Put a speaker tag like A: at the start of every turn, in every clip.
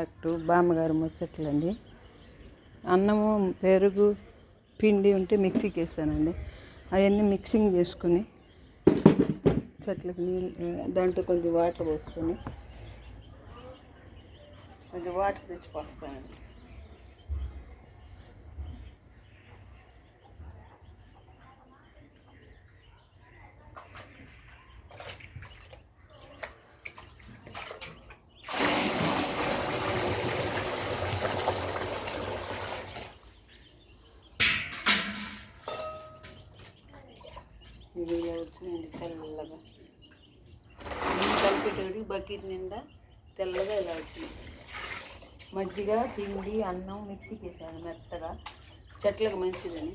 A: Doctor బామ్మగారు ముచ్చట్లండి. అన్నము పెరుగు పిండి ఉంటే మిక్సీకి వేసానండి అవన్నీ మిక్సింగ్ చేసుకుని చెట్లకు నీళ్ళు దాంట్లో కొంచెం వాటర్ పోసుకొని కొంచెం వాటర్ తెచ్చి పోస్తానండి. నీళ్ళు ఇలా తెల్లగా. నీళ్ళు కలిపేటోడి బకెట్ నిండా తెల్లగా ఇలా వచ్చింది. మజ్జిగ పిండి అన్నం మిక్సీకి వేసాను మెత్తగా. చెట్లకు మంచిదని.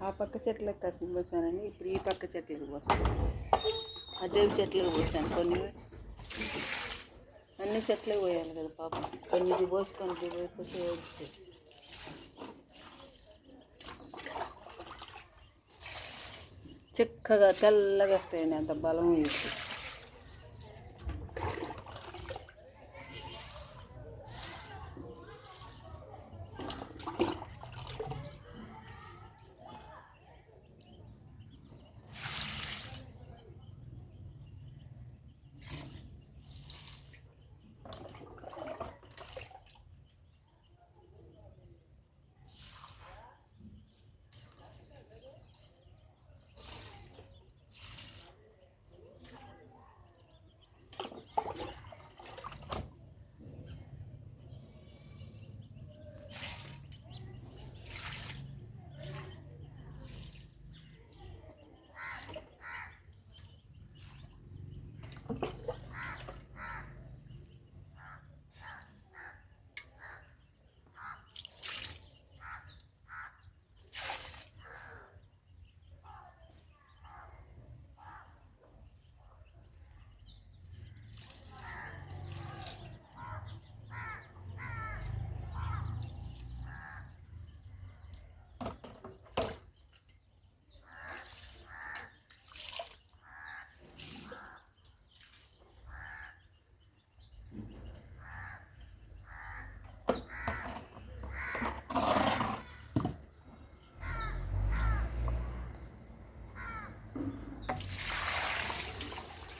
A: ఆ పక్క చెట్లకు కసం పోసానండి ఇప్పుడు ఈ పక్క చెట్లకు పోస్తాను అదేవి చెట్లకు పోసాను. కొన్ని అన్ని చెట్లకు పోయాలి కదా పాపం. కొన్ని పోసి కొన్ని పోసి పోసి చిక్కగా తెల్లగా వస్తాయండి అంత బలం ఇది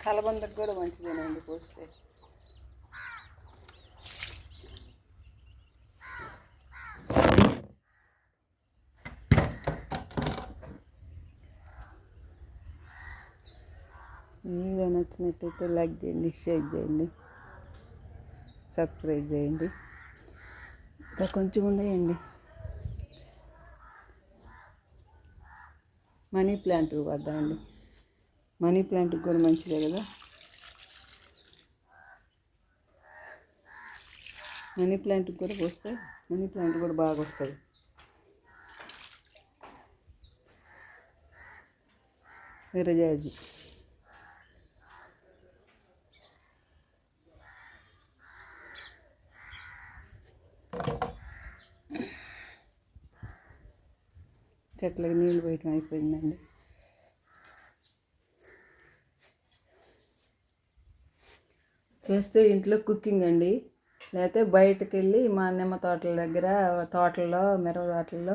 A: కలబందకు కూడా మంచిదేనండి పోస్తే? వీడియో నచ్చినట్టయితే లైక్ చేయండి షేర్ చేయండి సబ్స్క్రైబ్ చేయండి. ఇంకా కొంచెం ఉండేయండి మనీ ప్లాంట్ వద్దామండి మనీ ప్లాంట్కి కూడా మంచిదే కదా. మనీ ప్లాంట్కి కూడా పోస్తే మనీ ప్లాంట్ కూడా బాగా వస్తుంది విరజాజి చెట్లకి నీళ్ళు పోయటం అయిపోయిందండి. చేస్తే ఇంట్లో కుకింగ్ అండి. లేకపోతే బయటకు వెళ్ళి మా నిమ్మ తోటల దగ్గర తోటల్లో మిరప తోటల్లో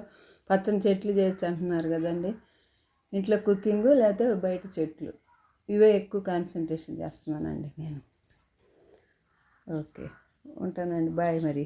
A: పచ్చని చెట్లు చేయొచ్చు అంటున్నారు కదండి. ఇంట్లో కుకింగ్ లేకపోతే బయట చెట్లు. ఇవే ఎక్కువ కాన్సన్ట్రేషన్ చేస్తున్నానండి నేను. ఓకే. ఉంటానండి. బాయ్ మరి.